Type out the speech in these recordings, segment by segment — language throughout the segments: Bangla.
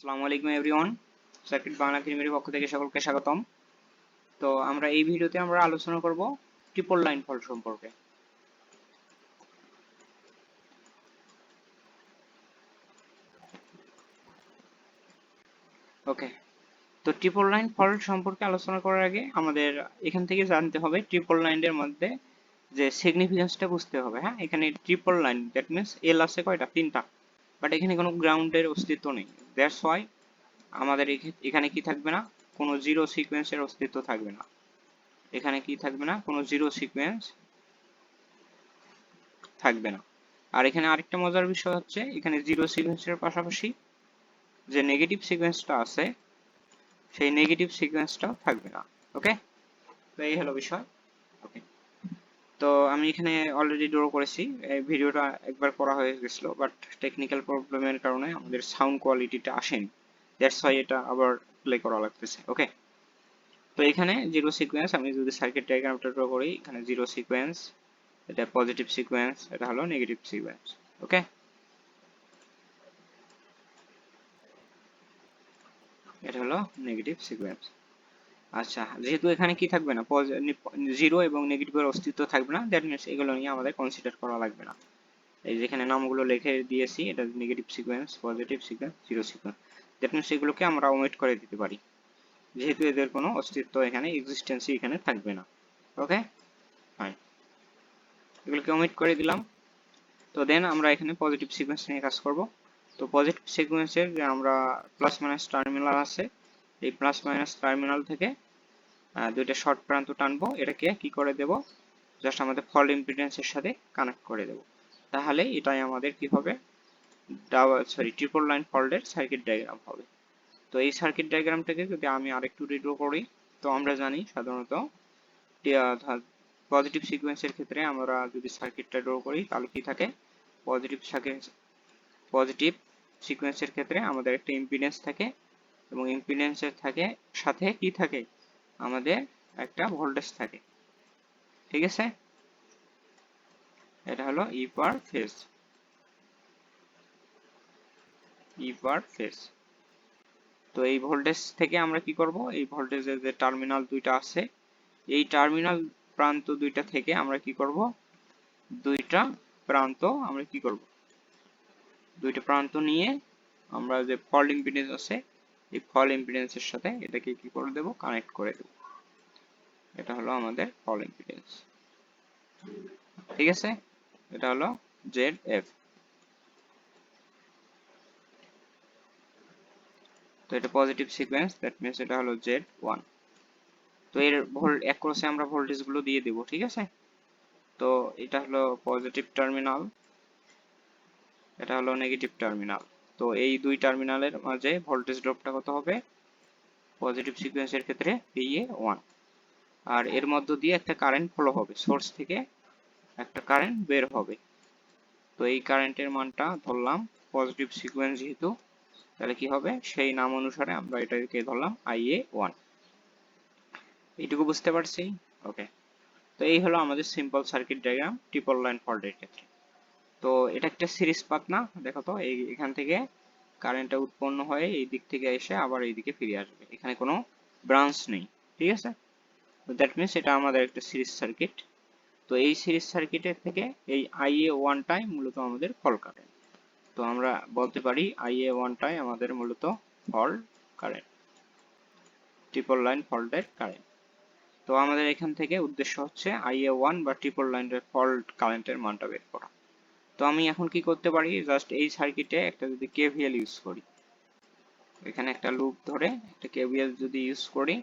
আসসালামু আলাইকুম এভরিওয়ান। সার্কিট বাংলা ক্রিমের পক্ষ থেকে সকলকে স্বাগতম। তো আমরা এই ভিডিওতে আমরা আলোচনা করব ট্রিপল লাইন ফল্ট সম্পর্কে। ওকে তো ট্রিপল লাইন ফল্ট সম্পর্কে আলোচনা করার আগে আমাদের এখান থেকে জানতে হবে ট্রিপল লাইনের মধ্যে যে সিগনিফিকেন্সটা বুঝতে হবে হ্যাঁ? এখানে triple line that means L আছে কয়টা? তিনটা। বাট এখানে কোনো গ্রাউন্ডের অস্তিত্ব নেই। দ্যাটস ওয়াই আমাদের এখানে কি থাকবে না? কোনো জিরো সিকোয়েন্সের অস্তিত্ব থাকবে না। এখানে কি থাকবে না? কোনো জিরো সিকোয়েন্স থাকবে না। আর এখানে আরেকটা মজার বিষয় হচ্ছে, এখানে জিরো সিকোয়েন্সের পাশাপাশি যে নেগেটিভ সিকোয়েন্সটা আছে, সেই নেগেটিভ সিকোয়েন্সটাও থাকবে না। ওকে তো এই হলো বিষয়। তো আমি এখানে অলরেডি ড্র করেছি। এই ভিডিওটা একবার করা হয়ে গেছিল বাট টেকনিক্যাল প্রবলেমের কারণে আমাদের সাউন্ড কোয়ালিটিটা আসেনি। দ্যাটস ওয়াই এটা আবার প্লে করা লাগতেছে ওকে তো এখানে জিরো সিকোয়েন্স আমি যদি সার্কিট ডায়াগ্রামটা ড্র করি, এখানে জিরো সিকোয়েন্স এটা পজিটিভ সিকোয়েন্স এটা হলো নেগেটিভ সিকোয়েন্স ওকে এটা হলো নেগেটিভ সিকোয়েন্স আচ্ছা যেহেতু এখানে কি থাকবে না? জিরো এবং নেগেটিভের অস্তিত্ব থাকবে না দ্যাট মিনস এগুলো নিয়ে আমাদের কনসিডার করা লাগবে না। এই যেখানে নামগুলো লিখে দিয়েছি, এটা negative sequence positive sequence zero sequence that means এগুলোকে আমরা ওমিট করে দিতে পারি। যেহেতু এদের কোনো অস্তিত্ব এখানে এক্সিস্টেন্সই এখানে থাকবে না। ওকে ফাইন এগুলোকে ওমিট করে দিলাম। তো দেন আমরা এখানে পজিটিভ সিকোয়েন্স নিয়ে কাজ করব। তো পজিটিভ সিকোয়েন্সের যে আমরা প্লাস মাইনাস টার্মিনাল আছে এই প্লাস মাইনাস টার্মিনাল থেকে দুইটা শর্ট প্রান্ত টানবো। এটাকে কি করে দেব? জাস্ট আমাদের ফল ইম্পিডেন্সের সাথে কানেক্ট করে দেব। তাহলে এটাই আমাদের কি হবে? ডাবল সরি ট্রিপল লাইন ফল্টের সার্কিট ডায়াগ্রাম হবে। তো এই সার্কিট ডায়াগ্রামটাকে যদি আমি আরেকটু রিড্র করি, তো আমরা জানি সাধারণত পজিটিভ সিকোয়েন্সের ক্ষেত্রে আমরা যদি সার্কিটটা ড্র করি, তাহলে কি থাকে? পজিটিভ পজিটিভ সিকোয়েন্সের ক্ষেত্রে আমাদের একটা ইম্পিডেন্স থাকে। এবং ইম্পিডেন্সের থাকে, সাথে কি থাকে? আমাদের একটা ভোল্টেজ থাকে। ঠিক আছে? এটা হলো ই পার ফেজ ই পার ফেজ তো এই ভোল্টেজ থেকে আমরা কি করব? এই ভোল্টেজের যে টার্মিনাল দুইটা আছে, এই টার্মিনাল প্রান্ত দুইটা থেকে আমরা কি করব? দুইটা প্রান্ত আমরা কি করব? দুইটা প্রান্ত নিয়ে আমরা যে ফল্ট ইম্পিডেন্স আছে এই ফল ইম্পিডেন্সের সাথে এটাকে কি করে দেব? কানেক্ট করে দেব। এটা হলো আমাদের ফল ইম্পিডেন্স ঠিক আছে? এটা হলো জেড এফ তো এটা পজিটিভ সিকোয়েন্স দ্যাট মিন্স এটা হলো জেড ওয়ান তো এর ভোল্ট এক ক্রসে আমরা ভোল্টেজগুলো দিয়ে দেব, ঠিক আছে? তো এটা হলো পজিটিভ টার্মিনাল এটা হলো নেগেটিভ টার্মিনাল তো এই দুই টার্মিনালের মাঝে ভোল্টেজ ড্রপটা কত হবে? পজিটিভ সিকোয়েন্সের ক্ষেত্রে পিএ ওয়ান আর এর মধ্য দিয়ে একটা কারেন্ট ফলো হবে সোর্স থেকে একটা কারেন্ট বের হবে। তো এই কারেন্টের মানটা ধরলাম পজিটিভ সিকোয়েন্স যেহেতু, তাহলে কি হবে? সেই নাম অনুসারে আমরা এটাকে ধরলাম আইএ ওয়ান এইটুকু বুঝতে পারছি? ওকে তো এই হলো আমাদের simple circuit diagram triple line ফল্টের ক্ষেত্রে। তো এটা একটা সিরিজ পাথ না? দেখো তো এখান থেকে কারেন্টটা উৎপন্ন হয়ে এই দিক থেকে এসে আবার এই দিকে ফিরে আসবে। এখানে কোনো ব্রাঞ্চ নেই, ঠিক আছে? তো দ্যাট মিনস এটা আমাদের একটা সিরিজ সার্কিট তো এই সিরিজ সার্কিটের থেকে এই আইএ ওয়ানটাই মূলত আমাদের ফল কারেন্ট তো আমরা বলতে পারি আইএ ওয়ানটাই আমাদের মূলত ফল কারেন্ট ট্রিপল লাইন ফল্টের কারেন্ট তো আমাদের এখান থেকে উদ্দেশ্য হচ্ছে আইএ ওয়ান বা ট্রিপল লাইনের ফল্ট কারেন্টের মানটা বের করা। তো আমি এখন কি করতে পারি? জাস্ট এই সার্কিটে একটা যদি কেভিএল ইউজ করি। এখানে একটা লুপ ধরে একটা কেভিএল যদি ইউজ করি,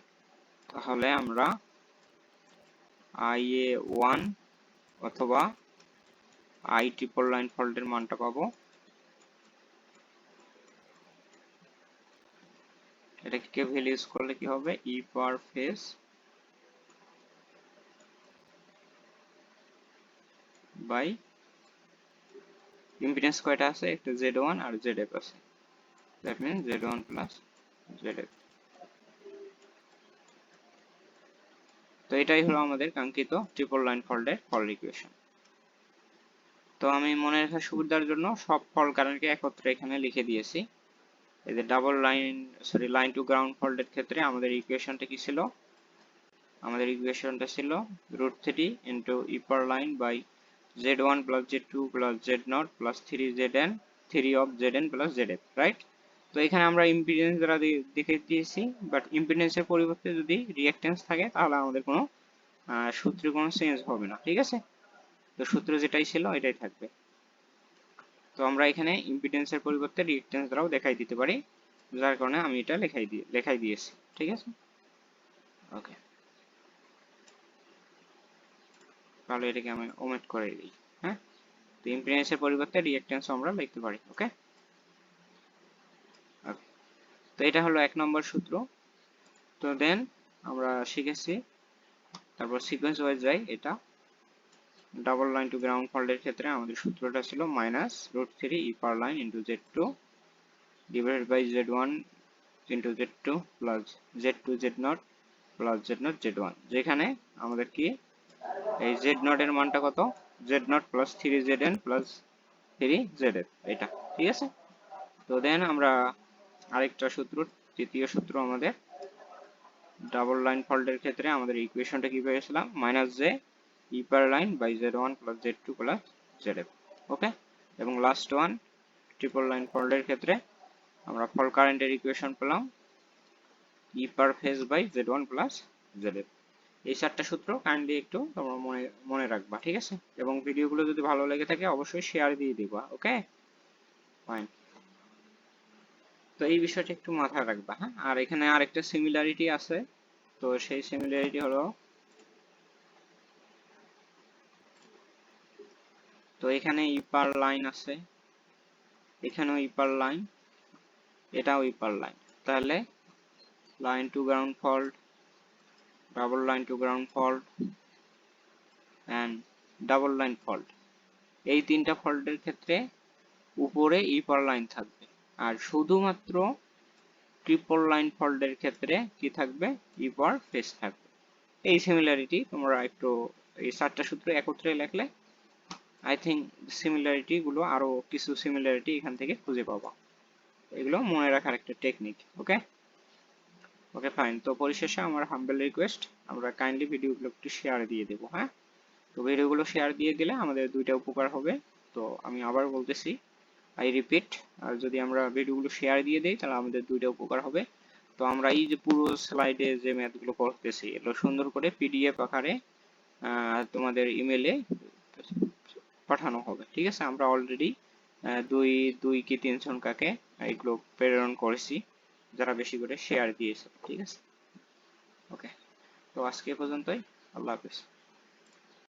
তাহলে আমরা আইএ ওয়ান অথবা আই ট্রিপল লাইন ফল্টের মানটা পাবো। এটাকে কেভিএল ইউজ করলে কি হবে? E per phase by impedance কয়টা আছে? একটা জেড ওয়ান আর জেড এফ আছে। That means Z one plus Z F তো এটাই হলো আমাদের কাঙ্ক্ষিত ট্রিপল লাইন ফল্টের ফল ইকুয়েশন তো আমি মনে রাখার সুবিধার জন্য সব ফল কারেন্টকে একত্রে এখানে লিখে দিয়েছি। এই যে double line sorry line to ground ফল্টের ক্ষেত্রে আমাদের ইকুয়েশনটা কি ছিল? আমাদের ইকুয়েশনটা ছিল root three into E per line by Z one plus Z two plus Z naught plus three Z N three of Z N plus Z F right তো এখানে আমরা ইম্পিডেন্স দ্বারা দেখে দিয়েছি বাট ইম্পিডেন্সের পরিবর্তে যদি রিঅ্যাকট্যান্স থাকে, তাহলে আমাদের কোনো সূত্রে কোনো চেঞ্জ হবে না, ঠিক আছে? তো সূত্র যেটাই ছিল, এটাই থাকবে। তো আমরা এখানে ইম্পিডেন্সের পরিবর্তে রিঅ্যাকট্যান্স দ্বারাও দেখাই দিতে পারি, যার কারণে আমি এটা লেখাই দিয়ে লেখাই দিয়েছি, ঠিক আছে? ওকে তাহলে এটাকে আমি ওমেট করে দিই হ্যাঁ? তো ইম্পিডেন্সের পরিবর্তে রিঅ্যাকট্যান্স আমরা লিখতে পারি ওকে ওকে তো এটা হলো এক নম্বর সূত্র। তো দেন আমরা শিখেছি, তারপর সিকোয়েন্স ওয়াইজ যাই, এটা ডাবল লাইন টু গ্রাউন্ড ফল্টের ক্ষেত্রে আমাদের সূত্রটা ছিল minus root three E per line into Z two divided by Z one into Z two plus Z two Z naught plus Z naught Z one যেখানে আমাদের কি এই জেড নট এর মানটা কত? Z naught plus three Z N plus three Z F এটা ঠিক আছে? তো দেন আমরা আরেকটা সূত্র, তৃতীয় সূত্র আমাদের ডাবল লাইন ফল্টের ক্ষেত্রে আমাদের ইকুয়েশনটা কি পেয়েছিলাম minus J E per line by Z one plus Z two plus Z F okay এবং লাস্ট ওয়ান ট্রিপল লাইন ফল্টের ক্ষেত্রে আমরা ফল কারেন্টের ইকুয়েশন পেলাম E per phase by Z one plus Z F এই চারটা সূত্র কাইন্ডলি একটু তোমরা মনে মনে রাখবা, ঠিক আছে? এবং ভিডিওগুলো যদি ভালো লেগে থাকে, অবশ্যই শেয়ার দিয়ে দিবা ওকে ফাইন তো এই বিষয়টা একটু মাথায় রাখবা হ্যাঁ? আর এখানে আরেকটা সিমিলারিটি আছে, তো সেই সিমিলারিটি হলো, তো এখানে ইপার লাইন আছে, এখানেও ইপার লাইন, এটাও ইপার লাইন, তাহলে line to ground fault double line to ground fault and double line fault এই তিনটা ফল্টের ক্ষেত্রে উপরে ইপার লাইন থাকবে। আর শুধুমাত্র ট্রিপল লাইন ফল্টের ক্ষেত্রে কি থাকবে? ইপার ফেস থাকবে। এই সিমিলারিটি তোমরা একটু এই চারটা সূত্র একত্রে লেখলে আই থিঙ্ক সিমিলারিটি গুলো আরও কিছু সিমিলারিটি এখান থেকে খুঁজে পাবা। এগুলো মনে রাখার একটা টেকনিক ওকে ওকে ফাইন তো পরিশেষে আমার হাম্বেল রিকোয়েস্ট আমরা কাইন্ডলি ভিডিওগুলো একটু শেয়ার দিয়ে দেবো হ্যাঁ? তো ভিডিওগুলো শেয়ার দিয়ে দিলে আমাদের দুইটা উপকার হবে। তো আমি আবার বলতেছি আই রিপিট আর যদি আমরা ভিডিওগুলো শেয়ার দিয়ে দিই, তাহলে আমাদের দুইটা উপকার হবে। তো আমরা এই যে পুরো স্লাইডে যে ম্যাথগুলো করতেছি, এগুলো সুন্দর করে পিডিএফ আকারে তোমাদের ইমেলে পাঠানো হবে। ঠিক আছে? আমরা অলরেডি দুই দুই কি তিনজন কাকে এগুলো প্রেরণ করেছি। যারা বেশি করে শেয়ার দিয়েছে ঠিক আছে? ওকে তো আজকে পর্যন্তই আল্লাহ হাফিজ।